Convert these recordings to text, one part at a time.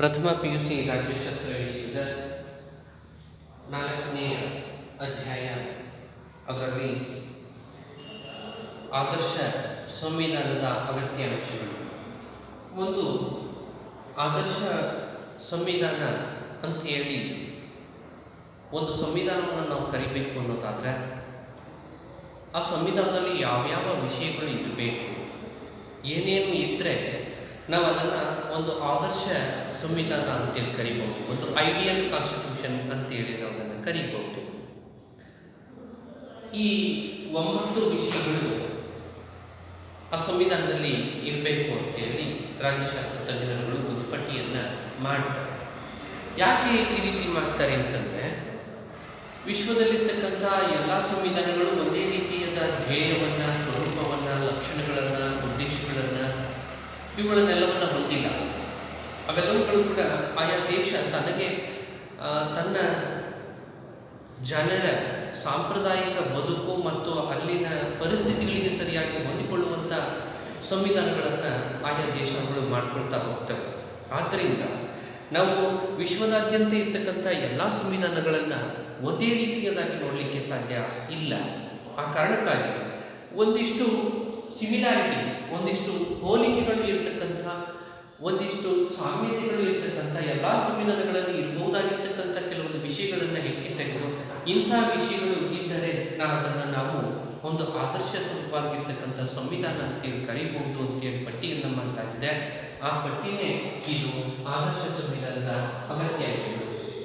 ಪ್ರಥಮ P U C ರಾಜ್ಯಶಾಸ್ತ್ರ ವಿಷಯದ ನಾಲ್ಕನೆಯ ಅಧ್ಯಾಯ. ಅದರಲ್ಲಿ ಆದರ್ಶ ಸಂವಿಧಾನದ ಅಗತ್ಯ ಅಂಶಗಳು ಒಂದು, ಆದರ್ಶ ಸಂವಿಧಾನ ಅಂತ ಹೇಳಿ ಒಂದು ಸಂವಿಧಾನವನ್ನು ನಾವು ಕರಿಬೇಕು ಅನ್ನೋದಾದರೆ, ಆ ಸಂವಿಧಾನದಲ್ಲಿ ಯಾವ್ಯಾವ ವಿಷಯಗಳು ಇರಬೇಕು, ಏನೇನು ಇದ್ದರೆ ನಾವು ಅದನ್ನು ಒಂದು ಆದರ್ಶ ಸಂವಿಧಾನ ಅಂತೇಳಿ ಕರಿಬಹುದು ಒಂದು ಐಡಿಯಲ್ ಕಾನ್ಸ್ಟಿಟ್ಯೂಷನ್ ಅಂತೇಳಿ ನಾವು ಅದನ್ನು ಕರಿಬಹುದು ಈ ಒಂಬತ್ತು ವಿಷಯಗಳು ಆ ಸಂವಿಧಾನದಲ್ಲಿ ಇರಬೇಕು ಅಂತೇಳಿ ರಾಜ್ಯಶಾಸ್ತ್ರ ತಜ್ಞರುಗಳು ಒಂದು ಪಟ್ಟಿಯನ್ನು ಮಾಡ್ತಾರೆ. ಯಾಕೆ ಈ ರೀತಿ ಮಾಡ್ತಾರೆ ಅಂತಂದರೆ, ವಿಶ್ವದಲ್ಲಿರ್ತಕ್ಕಂಥ ಎಲ್ಲ ಸಂವಿಧಾನಗಳು ಒಂದೇ ರೀತಿಯಾದ ಧ್ಯೇಯವನ್ನು, ಸ್ವರೂಪವನ್ನು, ಲಕ್ಷಣಗಳನ್ನು, ಉದ್ದೇಶಗಳನ್ನು ಇವುಗಳನ್ನೆಲ್ಲವನ್ನು ಹೊಂದಿಲ್ಲ. ಅವೆಲ್ಲವುಗಳು ಕೂಡ ಆಯಾ ದೇಶ ತನಗೆ ತನ್ನ ಜನರ ಸಾಂಪ್ರದಾಯಿಕ ಬದುಕು ಮತ್ತು ಅಲ್ಲಿನ ಪರಿಸ್ಥಿತಿಗಳಿಗೆ ಸರಿಯಾಗಿ ಹೊಂದಿಕೊಳ್ಳುವಂಥ ಸಂವಿಧಾನಗಳನ್ನು ಆಯಾ ದೇಶಗಳು ಮಾಡಿಕೊಳ್ತಾ ಹೋಗ್ತವೆ. ಆದ್ದರಿಂದ ನಾವು ವಿಶ್ವದಾದ್ಯಂತ ಇರ್ತಕ್ಕಂಥ ಎಲ್ಲ ಸಂವಿಧಾನಗಳನ್ನು ಒಂದೇ ರೀತಿಯದಾಗಿ ನೋಡಲಿಕ್ಕೆ ಸಾಧ್ಯ ಇಲ್ಲ. ಆ ಕಾರಣಕ್ಕಾಗಿ ಒಂದಿಷ್ಟು ಸಿಮಿಲಾರಿಟೀಸ್ ಒಂದಿಷ್ಟು ಹೋಲಿಕೆಗಳು ಇರತಕ್ಕಂಥ ಒಂದಿಷ್ಟು ಸಾಮ್ಯತೆಗಳು ಇರ್ತಕ್ಕಂಥ ಎಲ್ಲ ಸಂವಿಧಾನಗಳಲ್ಲಿ ಇರಬಹುದಾಗಿರ್ತಕ್ಕಂಥ ಕೆಲವೊಂದು ವಿಷಯಗಳನ್ನು ಹೆಕ್ಕಿ ತೆಗೆದು ಇಂಥ ವಿಷಯಗಳು ಇದ್ದರೆ ನಾವು ಅದನ್ನು ನಾವು ಒಂದು ಆದರ್ಶ ಸ್ವರೂಪವಾಗಿರ್ತಕ್ಕಂಥ ಸಂವಿಧಾನ ಅಂತೇಳಿ ಕರೀಬಹುದು ಅಂತೇಳಿ ಪಟ್ಟಿಯನ್ನು ಮಾಡಲಾಗಿದೆ. ಆ ಪಟ್ಟಿನೇ ಇದು ಆದರ್ಶ ಸಂವಿಧಾನದ ಅಗತ್ಯ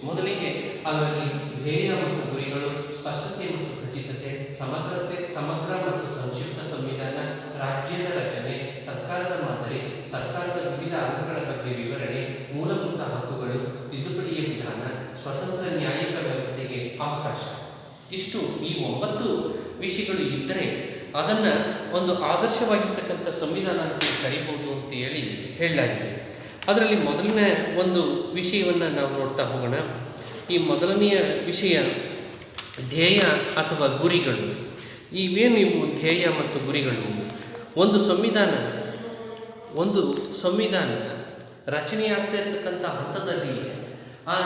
ಮೊದಲಿಗೆ ಅದರಲ್ಲಿ ಧ್ಯೇಯ ಮತ್ತು ಗುರಿಗಳು, ಸ್ಪಷ್ಟತೆ ಮತ್ತು ಖಚಿತತೆ, ಸಮಗ್ರತೆ, ಸಮಗ್ರ ಮತ್ತು ಸಂಕ್ಷಿಪ್ತ ಸಂವಿಧಾನ, ರಾಜ್ಯದ ರಚನೆ ಸರ್ಕಾರದ ಮಾದರಿ, ಸರ್ಕಾರದ ವಿವಿಧ ಅಂಗಗಳ ಬಗ್ಗೆ ವಿವರಣೆ, ಮೂಲಭೂತ ಹಕ್ಕುಗಳು, ತಿದ್ದುಪಡಿಯ ವಿಧಾನ, ಸ್ವತಂತ್ರ ನ್ಯಾಯಿಕ ವ್ಯವಸ್ಥೆಗೆ ಅವಕಾಶ. ಇಷ್ಟು ಈ ಒಂಬತ್ತು ವಿಷಯಗಳು ಇದ್ದರೆ ಅದನ್ನು ಒಂದು ಆದರ್ಶವಾಗಿರ್ತಕ್ಕಂಥ ಸಂವಿಧಾನ ಅಂತ ಕರಿಬೋದು ಅಂತ ಹೇಳಿ ಹೇಳಲಾಗಿದೆ ಅದರಲ್ಲಿ ಮೊದಲನೇ ಒಂದು ವಿಷಯವನ್ನು ನಾವು ನೋಡ್ತಾ ಹೋಗೋಣ. ಈ ಮೊದಲನೆಯ ವಿಷಯ ಧ್ಯೇಯ ಅಥವಾ ಗುರಿಗಳು. ಇವೇನು ಇವು ಧ್ಯೇಯ ಮತ್ತು ಗುರಿಗಳು? ಒಂದು ಸಂವಿಧಾನ. ಒಂದು ಸಂವಿಧಾನ ರಚನೆಯಾಗ್ತಾ ಇರ್ತಕ್ಕಂಥ ಹಂತದಲ್ಲಿ ಆ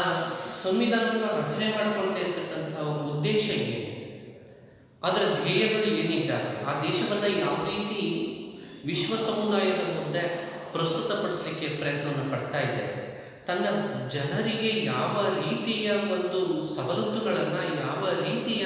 ಸಂವಿಧಾನವನ್ನು ರಚನೆ ಮಾಡಿಕೊಳ್ತಾ ಇರ್ತಕ್ಕಂಥ ಉದ್ದೇಶ ಏನು ಅದರ ಧ್ಯೇಯಗಳು ಏನಿದ್ದಾವೆ ಆ ದೇಶವನ್ನು ಯಾವ ರೀತಿ ವಿಶ್ವ ಸಮುದಾಯದ ಮುಂದೆ ಪ್ರಸ್ತುತಪಡಿಸಲಿಕ್ಕೆ ಪ್ರಯತ್ನವನ್ನು ಪಡ್ತಾ ಇದೆ, ತನ್ನ ಜನರಿಗೆ ಯಾವ ರೀತಿಯ ಒಂದು ಸವಲತ್ತುಗಳನ್ನು, ಯಾವ ರೀತಿಯ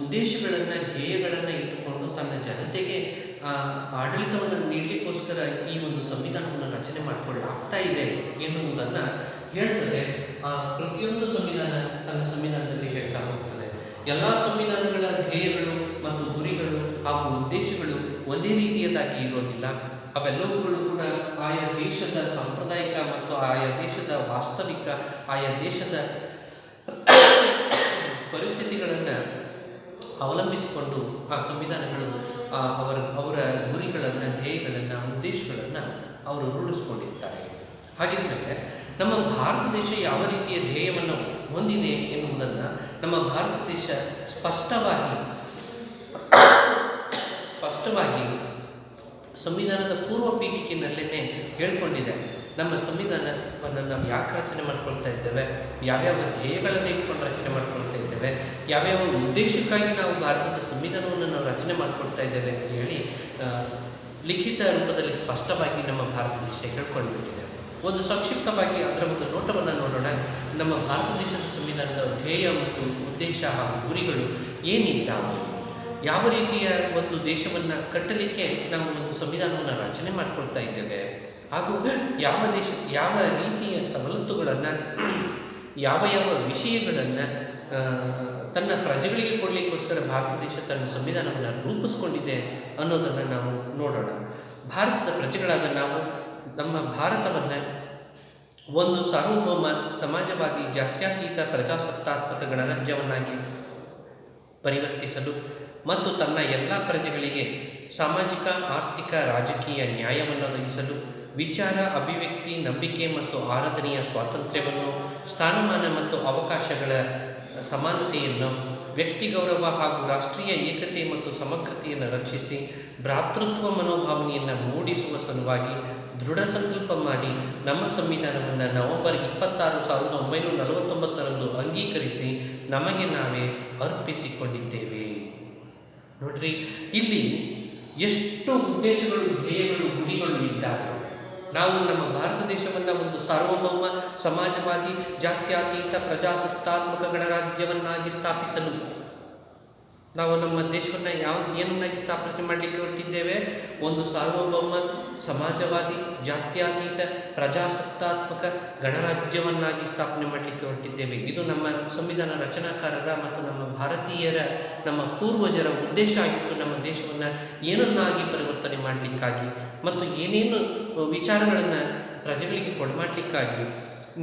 ಉದ್ದೇಶಗಳನ್ನು, ಧ್ಯೇಯಗಳನ್ನು ಇಟ್ಟುಕೊಂಡು ತನ್ನ ಜನತೆಗೆ ಆ, ಆಡಳಿತವನ್ನು ನೀಡಲಿಕ್ಕೋಸ್ಕರ ಈ ಒಂದು ಸಂವಿಧಾನವನ್ನು ರಚನೆ ಮಾಡಿಕೊಳ್ಳಾಗ್ತಾ ಇದೆ ಎನ್ನುವುದನ್ನು ಹೇಳ್ತದೆ. ಆ ಪ್ರತಿಯೊಂದು ಸಂವಿಧಾನ ತನ್ನ ಸಂವಿಧಾನದಲ್ಲಿ ಹೇಳ್ತಾ ಹೋಗ್ತದೆ. ಎಲ್ಲ ಸಂವಿಧಾನಗಳ ಧ್ಯೇಯಗಳು ಮತ್ತು ಗುರಿಗಳು ಹಾಗೂ ಉದ್ದೇಶಗಳು ಒಂದೇ ರೀತಿಯದಾಗಿ ಇರೋದಿಲ್ಲ. ಅವೆಲ್ಲವುಗಳು ಕೂಡ ಆಯಾ ದೇಶದ ಸಾಂಪ್ರದಾಯಿಕ ಮತ್ತು ಆಯಾ ದೇಶದ ವಾಸ್ತವಿಕ ಆಯಾ ದೇಶದ ಪರಿಸ್ಥಿತಿಗಳನ್ನು ಅವಲಂಬಿಸಿಕೊಂಡು ಆ ಸಂವಿಧಾನಗಳು ಅವರ ಅವರ ಗುರಿಗಳನ್ನು, ಧ್ಯೇಯಗಳನ್ನು, ಉದ್ದೇಶಗಳನ್ನು ಅವರು ರೂಢಿಸ್ಕೊಂಡಿರ್ತಾರೆ. ಹಾಗಿದ್ಮೇಲೆ ನಮ್ಮ ಭಾರತ ದೇಶ ಯಾವ ರೀತಿಯ ಧ್ಯೇಯವನ್ನು ಹೊಂದಿದೆ ಎನ್ನುವುದನ್ನು ನಮ್ಮ ಭಾರತ ದೇಶ ಸ್ಪಷ್ಟವಾಗಿ ಸ್ಪಷ್ಟವಾಗಿ ಸಂವಿಧಾನದ ಪೂರ್ವ ಪೀಠಿಕೆಯಲ್ಲೇ ಹೇಳ್ಕೊಂಡಿದೆ. ನಮ್ಮ ಸಂವಿಧಾನವನ್ನು ನಾವು ಯಾಕೆ ರಚನೆ ಮಾಡ್ಕೊಳ್ತಾ ಇದ್ದೇವೆ? ಯಾವ್ಯಾವ ಧ್ಯೇಯಗಳನ್ನು ಇಟ್ಕೊಂಡು ರಚನೆ ಮಾಡ್ಕೊಳ್ತಾ ಇದ್ದೇವೆ? ಯಾವ್ಯಾವ ಉದ್ದೇಶಕ್ಕಾಗಿ ನಾವು ಭಾರತದ ಸಂವಿಧಾನವನ್ನು ನಾವು ರಚನೆ ಮಾಡ್ಕೊಳ್ತಾ ಇದ್ದೇವೆ ಅಂತ ಹೇಳಿ ಲಿಖಿತ ರೂಪದಲ್ಲಿ ಸ್ಪಷ್ಟವಾಗಿ ನಮ್ಮ ಭಾರತ ದೇಶ ಹೇಳ್ಕೊಂಡ್ಬಿಟ್ಟಿದೆ. ಒಂದು ಸಂಕ್ಷಿಪ್ತವಾಗಿ ಅದರ ಒಂದು ನೋಟವನ್ನು ನೋಡೋಣ. ನಮ್ಮ ಭಾರತ ದೇಶದ ಸಂವಿಧಾನದ ಧ್ಯೇಯ ಮತ್ತು ಉದ್ದೇಶ ಹಾಗೂ ಗುರಿಗಳು ಏನಿದ್ದಾವೆ ಯಾವ ರೀತಿಯ ಒಂದು ದೇಶವನ್ನು ಕಟ್ಟಲಿಕ್ಕೆ ನಾವು ಒಂದು ಸಂವಿಧಾನವನ್ನು ರಚನೆ ಮಾಡ್ಕೊಳ್ತಾ ಇದ್ದೇವೆ? ಹಾಗೂ ಯಾವ ದೇಶ, ಯಾವ ರೀತಿಯ ಸವಲತ್ತುಗಳನ್ನು, ಯಾವ ಯಾವ ವಿಷಯಗಳನ್ನು ತನ್ನ ಪ್ರಜೆಗಳಿಗೆ ಕೊಡಲಿಕ್ಕೋಸ್ಕರ ಭಾರತ ದೇಶ ತನ್ನ ಸಂವಿಧಾನವನ್ನು ರೂಪಿಸ್ಕೊಂಡಿದೆ ಅನ್ನೋದನ್ನು ನಾವು ನೋಡೋಣ. ಭಾರತದ ಪ್ರಜೆಗಳಾದ ನಾವು, ನಮ್ಮ ಭಾರತವನ್ನು ಒಂದು ಸಾರ್ವಭೌಮ ಸಮಾಜವಾದಿ ಜಾತ್ಯತೀತ ಪ್ರಜಾಸತ್ತಾತ್ಮಕ ಗಣರಾಜ್ಯವನ್ನಾಗಿ ಪರಿವರ್ತಿಸಲು ಮತ್ತು ತನ್ನ ಎಲ್ಲ ಪ್ರಜೆಗಳಿಗೆ ಸಾಮಾಜಿಕ, ಆರ್ಥಿಕ, ರಾಜಕೀಯ ನ್ಯಾಯವನ್ನು ಒದಗಿಸಲು ವಿಚಾರ, ಅಭಿವ್ಯಕ್ತಿ, ನಂಬಿಕೆ ಮತ್ತು ಆರಾಧನೆಯ ಸ್ವಾತಂತ್ರ್ಯವನ್ನು, ಸ್ಥಾನಮಾನ ಮತ್ತು ಅವಕಾಶಗಳ ಸಮಾನತೆಯನ್ನು, ವ್ಯಕ್ತಿ ಗೌರವ ಹಾಗೂ ರಾಷ್ಟ್ರೀಯ ಏಕತೆ ಮತ್ತು ಸಮಗ್ರತೆಯನ್ನು ರಕ್ಷಿಸಿ, ಭ್ರಾತೃತ್ವ ಮನೋಭಾವನೆಯನ್ನು ಮೂಡಿಸುವ ಸಲುವಾಗಿ ದೃಢ ಸಂಕಲ್ಪ ಮಾಡಿ ನಮ್ಮ ಸಂವಿಧಾನವನ್ನು ನವೆಂಬರ್ ಇಪ್ಪತ್ತಾರು ಸಾವಿರದ ಒಂಬೈನೂರ ನಲವತ್ತೊಂಬತ್ತರಂದು ಅಂಗೀಕರಿಸಿ ನಮಗೆ ನಾವೇ ಅರ್ಪಿಸಿಕೊಂಡಿದ್ದೇವೆ. ನೋಡ್ರಿ, ಇಲ್ಲಿ ಎಷ್ಟು ಉದ್ದೇಶಗಳು, ಧ್ಯೇಯಗಳು, ಗುರಿಗಳು ಇದ್ದಾವೆ ನಾವು ನಮ್ಮ ಭಾರತ ದೇಶವನ್ನು ಒಂದು ಸಾರ್ವಭೌಮ, ಸಮಾಜವಾದಿ, ಜಾತ್ಯತೀತ, ಪ್ರಜಾಸತ್ತಾತ್ಮಕ ಗಣರಾಜ್ಯವನ್ನಾಗಿ ಸ್ಥಾಪಿಸಲು. ನಾವು ನಮ್ಮ ದೇಶವನ್ನು ಯಾವ, ಏನನ್ನಾಗಿ ಸ್ಥಾಪನೆ ಮಾಡಲಿಕ್ಕೆ ಹೊರಟಿದ್ದೇವೆ? ಒಂದು ಸಾರ್ವಭೌಮ, ಸಮಾಜವಾದಿ, ಜಾತ್ಯತೀತ, ಪ್ರಜಾಸತ್ತಾತ್ಮಕ ಗಣರಾಜ್ಯವನ್ನಾಗಿ ಸ್ಥಾಪನೆ ಮಾಡಲಿಕ್ಕೆ ಹೊರಟಿದ್ದೇವೆ. ಇದು ನಮ್ಮ ಸಂವಿಧಾನ ರಚನಾಕಾರರ ಮತ್ತು ನಮ್ಮ ಭಾರತೀಯರ, ನಮ್ಮ ಪೂರ್ವಜರ ಉದ್ದೇಶ ಆಗಿತ್ತು. ನಮ್ಮ ದೇಶವನ್ನು ಏನನ್ನಾಗಿ ಪರಿವರ್ತನೆ ಮಾಡಲಿಕ್ಕಾಗಿ? ಮತ್ತು ಏನೇನು ವಿಚಾರಗಳನ್ನು ಪ್ರಜೆಗಳಿಗೆ ಕೊಡಮಾಡಲಿಕ್ಕಾಗಿ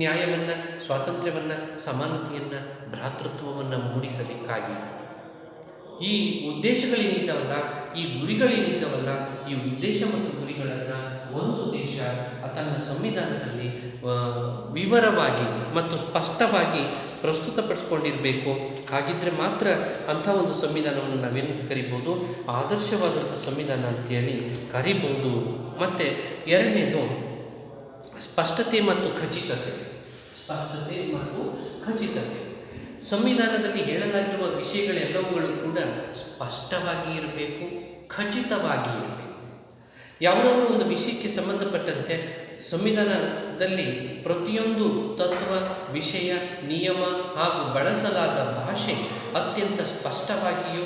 ನ್ಯಾಯವನ್ನು, ಸ್ವಾತಂತ್ರ್ಯವನ್ನು, ಸಮಾನತೆಯನ್ನು, ಭ್ರಾತೃತ್ವವನ್ನು ಮೂಡಿಸಲಿಕ್ಕಾಗಿ. ಈ ಉದ್ದೇಶಗಳೇನಿದ್ದವಲ್ಲ, ಈ ಗುರಿಗಳೇನಿದ್ದವಲ್ಲ, ಈ ಉದ್ದೇಶ ಮತ್ತು ಗುರಿಗಳನ್ನು ಒಂದು ದೇಶ ತನ್ನ ಸಂವಿಧಾನದಲ್ಲಿ ವಿವರವಾಗಿ ಮತ್ತು ಸ್ಪಷ್ಟವಾಗಿ ಪ್ರಸ್ತುತಪಡಿಸ್ಕೊಂಡಿರಬೇಕು. ಹಾಗಿದ್ದರೆ ಮಾತ್ರ ಅಂಥ ಒಂದು ಸಂವಿಧಾನವನ್ನು ನಾವೇನು ಕರಿಬೋದು ಆದರ್ಶವಾದಂಥ ಸಂವಿಧಾನ ಅಂತೇಳಿ ಕರಿಬೋದು ಮತ್ತು ಎರಡನೇದು ಸ್ಪಷ್ಟತೆ ಮತ್ತು ಖಚಿತತೆ. ಸ್ಪಷ್ಟತೆ ಮತ್ತು ಖಚಿತತೆ. ಸಂವಿಧಾನದಲ್ಲಿ ಹೇಳಲಾಗಿರುವ ವಿಷಯಗಳೆಲ್ಲವುಗಳು ಕೂಡ ಸ್ಪಷ್ಟವಾಗಿ ಇರಬೇಕು, ಖಚಿತವಾಗಿ ಇರಬೇಕು. ಯಾವುದಾದ್ರೂ ಒಂದು ವಿಷಯಕ್ಕೆ ಸಂಬಂಧಪಟ್ಟಂತೆ ಸಂವಿಧಾನದಲ್ಲಿ ಪ್ರತಿಯೊಂದು ತತ್ವ, ವಿಷಯ, ನಿಯಮ ಹಾಗೂ ಬಳಸಲಾದ ಭಾಷೆ ಅತ್ಯಂತ ಸ್ಪಷ್ಟವಾಗಿಯೂ,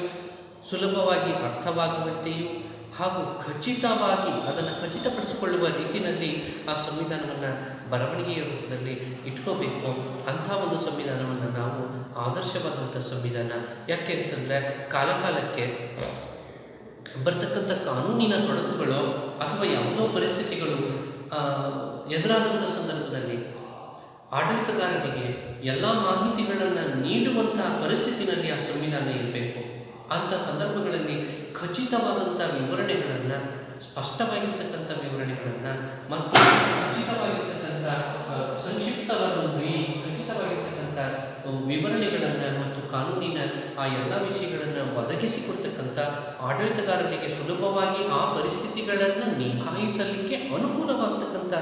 ಸುಲಭವಾಗಿ ಅರ್ಥವಾಗುವಂತೆಯೂ ಹಾಗೂ ಖಚಿತವಾಗಿ ಅದನ್ನು ಖಚಿತಪಡಿಸಿಕೊಳ್ಳುವ ರೀತಿಯಲ್ಲಿ ಆ ಸಂವಿಧಾನವನ್ನು ಬರವಣಿಗೆಯ ರೂಪದಲ್ಲಿ ಇಟ್ಕೋಬೇಕು. ಅಂಥ ಒಂದು ಸಂವಿಧಾನವನ್ನು ನಾವು ಆದರ್ಶವಾದಂಥ ಸಂವಿಧಾನ. ಯಾಕೆ ಅಂತಂದರೆ ಕಾಲಕಾಲಕ್ಕೆ ಬರ್ತಕ್ಕಂಥ ಕಾನೂನಿನ ತೊಡಕುಗಳು ಅಥವಾ ಯಾವುದೋ ಪರಿಸ್ಥಿತಿಗಳು ಎದುರಾದಂಥ ಸಂದರ್ಭದಲ್ಲಿ ಆಡಳಿತಗಾರರಿಗೆ ಎಲ್ಲ ಮಾಹಿತಿಗಳನ್ನು ನೀಡುವಂಥ ಪರಿಸ್ಥಿತಿನಲ್ಲಿ ಆ ಸಂವಿಧಾನ ಇರಬೇಕು. ಅಂಥ ಸಂದರ್ಭಗಳಲ್ಲಿ ಖಚಿತವಾದಂಥ ವಿವರಣೆಗಳನ್ನು ಸ್ಪಷ್ಟವಾಗಿರ್ತಕ್ಕಂಥ ವಿವರಣೆಗಳನ್ನು ಮತ್ತು ಖಚಿತವಾಗಿರ್ತಕ್ಕಂಥ ಆ, ಸಂಕ್ಷಿಪ್ತವಾದ ಒಂದು ಈ ಖಚಿತವಾಗಿರ್ತಕ್ಕಂಥ ವಿವರಣೆಗಳನ್ನು ಮತ್ತು ಕಾನೂನಿನ ಆ ಎಲ್ಲ ವಿಷಯಗಳನ್ನು ಒದಗಿಸಿಕೊಡ್ತಕ್ಕಂಥ ಆಡಳಿತಗಾರರಿಗೆ ಸುಲಭವಾಗಿ ಆ ಪರಿಸ್ಥಿತಿಗಳನ್ನು ನಿಭಾಯಿಸಲಿಕ್ಕೆ ಅನುಕೂಲವಾಗ್ತಕ್ಕಂಥ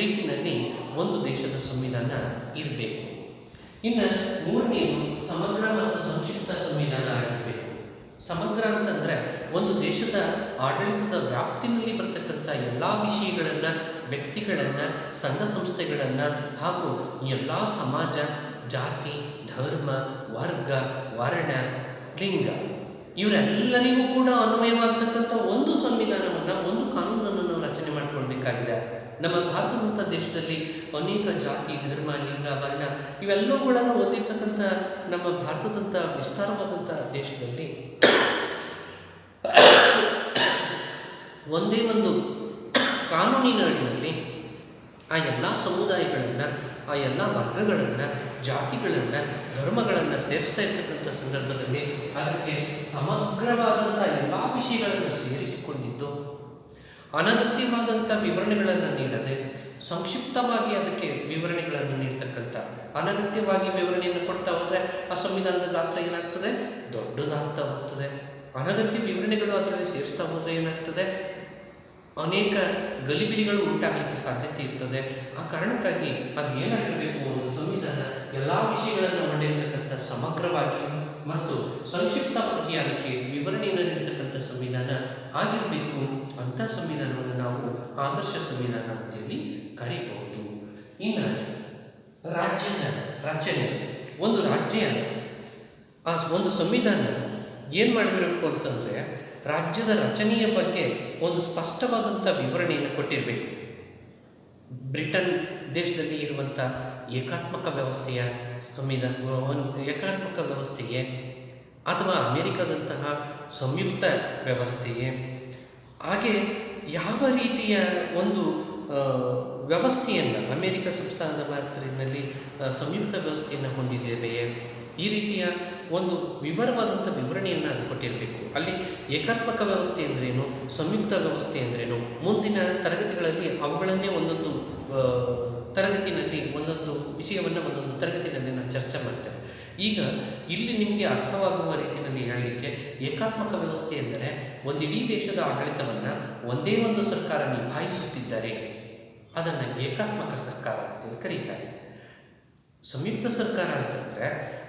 ರೀತಿಯಲ್ಲಿ ಒಂದು ದೇಶದ ಸಂವಿಧಾನ ಇರಬೇಕು. ಇನ್ನು ಮೂರನೇದು ಸಮಗ್ರ ಮತ್ತು ಸಂಕ್ಷಿಪ್ತ ಸಂವಿಧಾನ ಆಗಿರಬೇಕು. ಸಮಗ್ರ ಅಂತಂದರೆ ಒಂದು ದೇಶದ ಆಡಳಿತದ ವ್ಯಾಪ್ತಿನಲ್ಲಿ ಬರ್ತಕ್ಕಂಥ ಎಲ್ಲ ವಿಷಯಗಳನ್ನು, ವ್ಯಕ್ತಿಗಳನ್ನು, ಸಂಘ ಸಂಸ್ಥೆಗಳನ್ನು ಹಾಗೂ ಎಲ್ಲ ಸಮಾಜ ಜಾತಿ, ಧರ್ಮ, ವರ್ಗ, ವರ್ಣ, ಲಿಂಗ ಇವರೆಲ್ಲರಿಗೂ ಕೂಡ ಅನ್ವಯವಾಗ್ತಕ್ಕಂಥ ಒಂದು ಸಂವಿಧಾನವನ್ನು, ಒಂದು ಕಾನೂನನ್ನು ನಾವು ರಚನೆ ಮಾಡಿಕೊಳ್ಬೇಕಾಗಿದೆ. ನಮ್ಮ ಭಾರತದಂಥ ದೇಶದಲ್ಲಿ ಅನೇಕ ಜಾತಿ, ಧರ್ಮ, ಲಿಂಗ, ವರ್ಣ ಇವೆಲ್ಲವುಗಳನ್ನು ಹೊಂದಿರ್ತಕ್ಕಂಥ ನಮ್ಮ ಭಾರತದಂಥ ವಿಸ್ತಾರವಾದಂಥ ದೇಶದಲ್ಲಿ ಒಂದೇ ಒಂದು ಕಾನೂನಿನ ಅಡಿಯಲ್ಲಿ ಆ ಎಲ್ಲ ಸಮುದಾಯಗಳನ್ನು, ಆ ಎಲ್ಲ ವರ್ಗಗಳನ್ನು ಜಾತಿಗಳನ್ನು, ಧರ್ಮಗಳನ್ನು ಸೇರಿಸ್ತಾ ಇರ್ತಕ್ಕಂಥ ಸಂದರ್ಭದಲ್ಲಿ ಅದಕ್ಕೆ ಸಮಗ್ರವಾದಂಥ ಎಲ್ಲ ವಿಷಯಗಳನ್ನು ಸೇರಿಸಿಕೊಂಡಿದ್ದು, ಅನಗತ್ಯವಾದಂಥ ವಿವರಣೆಗಳನ್ನು ನೀಡದೆ, ಸಂಕ್ಷಿಪ್ತವಾಗಿ ಅದಕ್ಕೆ ವಿವರಣೆಗಳನ್ನು ನೀಡ್ತಕ್ಕಂಥ, ಅನಗತ್ಯವಾಗಿ ವಿವರಣೆಯನ್ನು ಕೊಡ್ತಾ ಹೋದರೆ ಆ ಸಂವಿಧಾನದ ಗಾತ್ರ ಏನಾಗ್ತದೆ? ದೊಡ್ಡದಾಗ್ತಾ ಹೋಗ್ತದೆ ಅನಗತ್ಯ ವಿವರಣೆಗಳು ಅದರಲ್ಲಿ ಸೇರಿಸ್ತಾ ಹೋದರೆ ಏನಾಗ್ತದೆ? ಅನೇಕ ಗಲಿಬಿಲಿಗಳು ಉಂಟಾಗಲಿಕ್ಕೆ ಸಾಧ್ಯತೆ ಇರ್ತದೆ. ಆ ಕಾರಣಕ್ಕಾಗಿ ಅದು ಏನಾಗಿರಬೇಕು ಎಲ್ಲ ವಿಷಯಗಳನ್ನು ಮಾಡಿರತಕ್ಕಂಥ ಸಮಗ್ರವಾಗಿ ಮತ್ತು ಸಂಕ್ಷಿಪ್ತವಾಗಿ ಅದಕ್ಕೆ ವಿವರಣೆಯನ್ನು ನೀಡ್ತಕ್ಕಂಥ ಸಂವಿಧಾನ ಆಗಿರಬೇಕು ಅಂಥ ಸಂವಿಧಾನವನ್ನು ನಾವು ಆದರ್ಶ ಸಂವಿಧಾನ ಅಂತೇಳಿ ಕರೀಬಹುದು. ಇನ್ನು ರಾಜ್ಯದ ರಚನೆ, ಒಂದು ರಾಜ್ಯ, ಆ ಒಂದು ಸಂವಿಧಾನ ಏನು ಮಾಡಬೇಕು ಅಂತಂದರೆ ರಾಜ್ಯದ ರಚನೆಯ ಬಗ್ಗೆ ಒಂದು ಸ್ಪಷ್ಟವಾದಂಥ ವಿವರಣೆಯನ್ನು ಕೊಟ್ಟಿರಬೇಕು. ಬ್ರಿಟನ್ ದೇಶದಲ್ಲಿ ಇರುವಂಥ ಏಕಾತ್ಮಕ ವ್ಯವಸ್ಥೆಯ ಸಂವಿಧಾನ ಏಕಾತ್ಮಕ ವ್ಯವಸ್ಥೆಗೆ ಅಥವಾ ಅಮೆರಿಕದಂತಹ ಸಂಯುಕ್ತ ವ್ಯವಸ್ಥೆಗೆ. ಹಾಗೆ ಯಾವ ರೀತಿಯ ಒಂದು ವ್ಯವಸ್ಥೆಯನ್ನು ಅಮೆರಿಕ ಸಂಸ್ಥಾನದ ಭಾರತದಲ್ಲಿ ಸಂಯುಕ್ತ ವ್ಯವಸ್ಥೆಯನ್ನು ಹೊಂದಿದ್ದೇವೆಯೇ? ಈ ರೀತಿಯ ಒಂದು ವಿವರವಾದಂಥ ವಿವರಣೆಯನ್ನು ಅದು ಕೊಟ್ಟಿರಬೇಕು. ಅಲ್ಲಿ ಏಕಾತ್ಮಕ ವ್ಯವಸ್ಥೆ ಅಂದ್ರೇನು, ಸಂಯುಕ್ತ ವ್ಯವಸ್ಥೆ ಅಂದ್ರೇನು, ಮುಂದಿನ ತರಗತಿಗಳಲ್ಲಿ ಅವುಗಳನ್ನೇ ಒಂದೊಂದು ತರಗತಿನಲ್ಲಿ ಒಂದೊಂದು ವಿಷಯವನ್ನು ಒಂದೊಂದು ತರಗತಿಯಲ್ಲಿ ನಾನು ಚರ್ಚೆ ಮಾಡ್ತೇವೆ. ಈಗ ಇಲ್ಲಿ ನಿಮಗೆ ಅರ್ಥವಾಗುವ ರೀತಿಯಲ್ಲಿ ಹೇಳಲಿಕ್ಕೆ ಏಕಾತ್ಮಕ ವ್ಯವಸ್ಥೆ ಎಂದರೆ ಒಂದಿಡೀ ದೇಶದ ಆಡಳಿತವನ್ನು ಒಂದೇ ಒಂದು ಸರ್ಕಾರ ನಿಭಾಯಿಸುತ್ತಿದ್ದರೆ ಅದನ್ನು ಏಕಾತ್ಮಕ ಸರ್ಕಾರ ಅಂತೇಳಿ ಕರೀತಾರೆ. ಸಂಯುಕ್ತ ಸರ್ಕಾರ ಅಂತಂದರೆ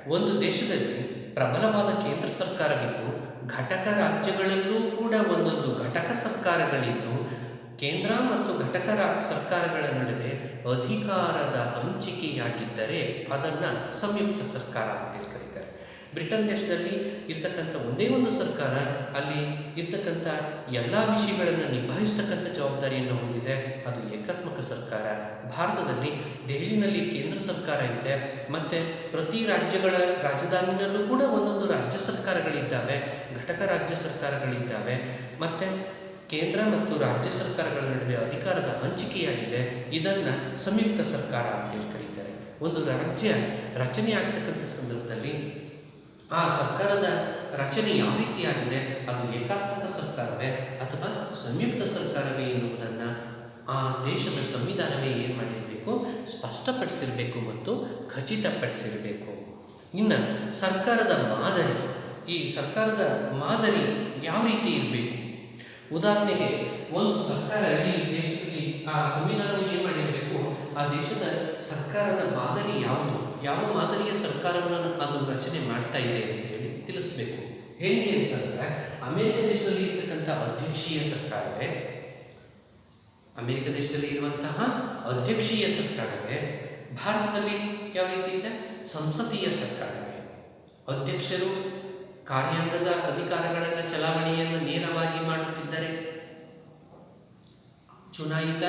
ಒಂದು ದೇಶದಲ್ಲಿ ಪ್ರಬಲವಾದ ಕೇಂದ್ರ ಸರ್ಕಾರವಿದ್ದು, ಘಟಕ ರಾಜ್ಯಗಳಲ್ಲೂ ಕೂಡ ಒಂದೊಂದು ಘಟಕ ಸರ್ಕಾರಗಳಿದ್ದು, ಕೇಂದ್ರ ಮತ್ತು ಘಟಕ ಸರ್ಕಾರಗಳ ನಡುವೆ ಅಧಿಕಾರದ ಹಂಚಿಕೆಯಾಗಿದ್ದರೆ ಅದನ್ನು ಸಂಯುಕ್ತ ಸರ್ಕಾರ ಅಂತೇಳಿ ಕರೀತಾರೆ. ಬ್ರಿಟನ್ ದೇಶದಲ್ಲಿ ಇರ್ತಕ್ಕಂಥ ಒಂದೇ ಒಂದು ಸರ್ಕಾರ, ಅಲ್ಲಿ ಇರ್ತಕ್ಕಂಥ ಎಲ್ಲ ವಿಷಯಗಳನ್ನು ನಿಭಾಯಿಸ್ತಕ್ಕಂಥ ಜವಾಬ್ದಾರಿಯನ್ನು ಹೊಂದಿದೆ. ಅದು ಏಕಾತ್ಮಕ ಸರ್ಕಾರ. ಭಾರತದಲ್ಲಿ ದೆಹಲಿನಲ್ಲಿ ಕೇಂದ್ರ ಸರ್ಕಾರ ಇದೆ. ಮತ್ತು ಪ್ರತಿ ರಾಜ್ಯಗಳ ರಾಜಧಾನಿನಲ್ಲೂ ಕೂಡ ಒಂದೊಂದು ರಾಜ್ಯ ಸರ್ಕಾರಗಳಿದ್ದಾವೆ, ಘಟಕ ರಾಜ್ಯ ಸರ್ಕಾರಗಳಿದ್ದಾವೆ. ಮತ್ತು ಕೇಂದ್ರ ಮತ್ತು ರಾಜ್ಯ ಸರ್ಕಾರಗಳ ನಡುವೆ ಅಧಿಕಾರದ ಹಂಚಿಕೆಯಾಗಿದೆ. ಇದನ್ನು ಸಂಯುಕ್ತ ಸರ್ಕಾರ ಅಂತೇಳಿ ಕರೀತಾರೆ. ಒಂದು ರಾಜ್ಯ ರಚನೆ ಆಗ್ತಕ್ಕಂಥ ಸಂದರ್ಭದಲ್ಲಿ ಆ ಸರ್ಕಾರದ ರಚನೆ ಯಾವ ರೀತಿಯಾಗಿದೆ? ಅದು ಏಕಾತ್ಮಕ ಸರ್ಕಾರವೇ ಅಥವಾ ಸಂಯುಕ್ತ ಸರ್ಕಾರವೇ ಎನ್ನುವುದನ್ನು ಆ ದೇಶದ ಸಂವಿಧಾನವೇ ಏನು ಮಾಡಿರಬೇಕು? ಸ್ಪಷ್ಟಪಡಿಸಿರಬೇಕು ಮತ್ತು ಖಚಿತಪಡಿಸಿರಬೇಕು. ಇನ್ನು ಸರ್ಕಾರದ ಮಾದರಿ, ಈ ಸರ್ಕಾರದ ಮಾದರಿ ಯಾವ ರೀತಿ ಇರಬೇಕು? ಉದಾಹರಣೆಗೆ, ಒಂದು ಸರ್ಕಾರ ಈ ದೇಶದಲ್ಲಿ, ಆ ಸಂವಿಧಾನವನ್ನು ಏನು ಮಾಡಿರಬೇಕು? ಆ ದೇಶದ ಸರ್ಕಾರದ ಮಾದರಿ ಯಾವುದು? ಯಾವ ಮಾದರಿಯ ಸರ್ಕಾರವನ್ನು ಅದು ರಚನೆ ಮಾಡ್ತಾ ಇದೆ ಅಂತ ಹೇಳಿ ತಿಳಿಸ್ಬೇಕು. ಹೇಗೆ ಅಂತಂದ್ರೆ, ಅಮೆರಿಕ ದೇಶದಲ್ಲಿ ಇರ್ತಕ್ಕಂಥ ಅಧ್ಯಕ್ಷೀಯ ಸರ್ಕಾರವೇ, ಅಮೆರಿಕ ದೇಶದಲ್ಲಿ ಇರುವಂತಹ ಅಧ್ಯಕ್ಷೀಯ ಸರ್ಕಾರವೇ, ಭಾರತದಲ್ಲಿ ಯಾವ ರೀತಿ ಇದೆ? ಸಂಸದೀಯ ಸರ್ಕಾರವೇ. ಅಧ್ಯಕ್ಷರು ಕಾರ್ಯಾಂಗದ ಅಧಿಕಾರಗಳನ್ನು ಚಲಾವಣೆಯನ್ನು ನೇರವಾಗಿ ಮಾಡುತ್ತಿದ್ದರೆ? ಚುನಾಯಿತ